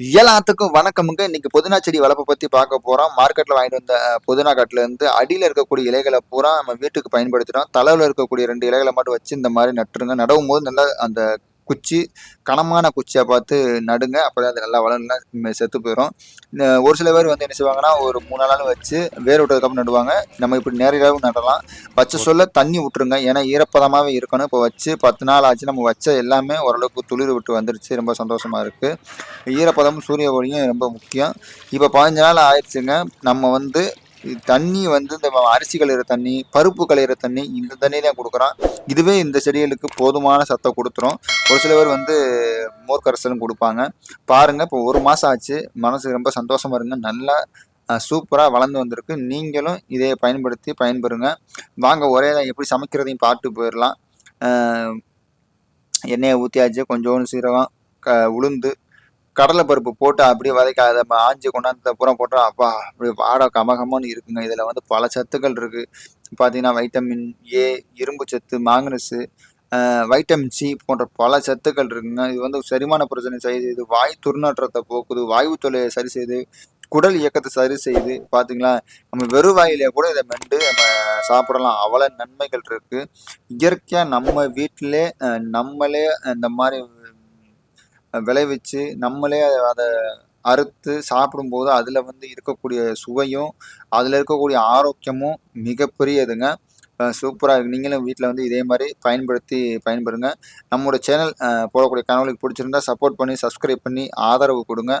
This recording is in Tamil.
எல்லாத்துக்கும் வணக்கமுங்க. இன்னைக்கு புதினா செடி வளர்ப்பை பத்தி பார்க்க போறோம். மார்க்கெட்ல வாங்கிட்டு வந்த புதினா காட்டுல இருந்து இருக்கக்கூடிய இலைகளை பூரா நம்ம வீட்டுக்கு பயன்படுத்திட்டோம். தலைவில் இருக்கக்கூடிய ரெண்டு இலைகளை மட்டும் வச்சு இந்த மாதிரி நட்டுருங்க. நடவும் போது நல்லா அந்த குச்சி கனமான குச்சியை பார்த்து நடுங்க அப்போதான் அது நல்லா வளரலாம் செத்து போயிடும் இந்த ஒரு சில பேர் வந்து என்ன செய்வாங்கன்னா ஒரு மூணு நாள் வச்சு வேர் விட்டதுக்கப்புறம் நடுவாங்க. நம்ம இப்படி நேரடியாகவும் நடலாம். வச்ச சொல்ல தண்ணி விட்டுருங்க. ஏன்னா ஈரப்பதமாகவே இருக்கணும். இப்போ வச்சு பத்து நாள் ஆச்சு. நம்ம வச்ச எல்லாமே ஓரளவுக்கு துளிர் விட்டு வந்துருச்சு. ரொம்ப சந்தோஷமாக இருக்குது ஈரப்பதமும் சூரிய ஒளியும் ரொம்ப முக்கியம். இப்போ பதினஞ்சு நாள் ஆயிடுச்சுங்க. நம்ம வந்து தண்ணி வந்து இந்த அரிசி களையிற தண்ணி பருப்பு களையிற தண்ணி இந்த தண்ணி தான் கொடுக்குறான். இதுவே இந்த செடிகளுக்கு போதுமான சத்தம் கொடுத்துரும். ஒரு சில பேர் வந்து மோர் கரைசலும் கொடுப்பாங்க. பாருங்க இப்போ ஒரு மாதம் ஆச்சு. மனசு ரொம்ப சந்தோஷமா இருங்க. நல்லா சூப்பராக வளர்ந்து வந்திருக்கு. நீங்களும் இதை பயன்படுத்தி பயன்பெறுங்க. வாங்க ஒரே தான் எப்படி சமைக்கிறதையும் பார்த்து போயிடலாம். எண்ணெயை ஊற்றியாச்சு கொஞ்சோண்டு சீரகம் க உளுந்து கடலைப்பருப்பு போட்டு அப்படியே வதக்கி அதை ஆஞ்சி கொண்டாந்து பூரா போட்டோம் அப்பா அப்படியே வாட கமகமன்னு இருக்குங்க. இதில் வந்து பல சத்துக்கள் இருக்குது பார்த்தீங்கன்னா வைட்டமின் ஏ இரும்பு சத்து மாங்கனஸு வைட்டமின் சி போன்ற பல சத்துக்கள் இருக்குங்க. இது வந்து செரிமான பிரச்சனை சரி செய்யுது வாய் துர்நாற்றத்தை போக்குது வாயு தொலையை சரி செய்யுது குடல் இயக்கத்தை சரி செய்யுது பார்த்தீங்களா நம்ம வெறும் வாயிலே கூட இதை மெண்டு நம்ம சாப்பிடலாம். அவ்வளோ நன்மைகள் இருக்கு. இயற்கையாக நம்ம வீட்டிலே நம்மளே இந்த மாதிரி விளைவிச்சு நம்மளே அதை அறுத்து சாப்பிடும்போது அதில் வந்து இருக்கக்கூடிய சுவையும் அதில் இருக்கக்கூடிய ஆரோக்கியமும் மிகப்பெரியதுங்க. சூப்பராக இருக்குது நீங்களும் வீட்டில் வந்து இதே மாதிரி பயன்படுத்தி பயன்பெறுங்க. நம்மளோட சேனல் போடக்கூடிய கனவுகளுக்கு பிடிச்சிருந்தா சப்போர்ட் பண்ணி சப்ஸ்கிரைப் பண்ணி ஆதரவு கொடுங்க.